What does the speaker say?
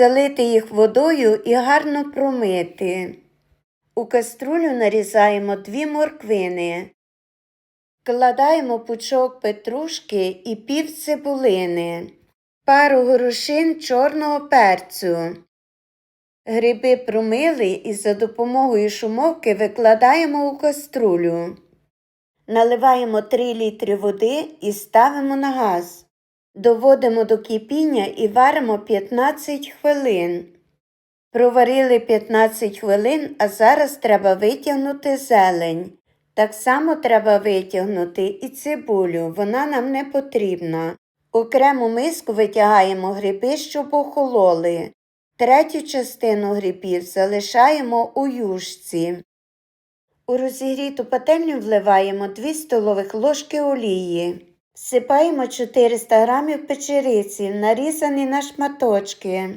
залити їх водою і гарно промити. У каструлю нарізаємо дві морквини. Кладаємо пучок петрушки і пів цибулини, пару горошин чорного перцю. Гриби промили і за допомогою шумовки викладаємо у каструлю. Наливаємо 3 літри води і ставимо на газ. Доводимо до кипіння і варимо 15 хвилин. Проварили 15 хвилин, а зараз треба витягнути зелень. Так само треба витягнути і цибулю, вона нам не потрібна. Окрему миску витягаємо гриби, щоб охололи. Третю частину грибів залишаємо у юшці. У розігріту пательню вливаємо 2 столових ложки олії. Всипаємо 400 г печериці, нарізані на шматочки.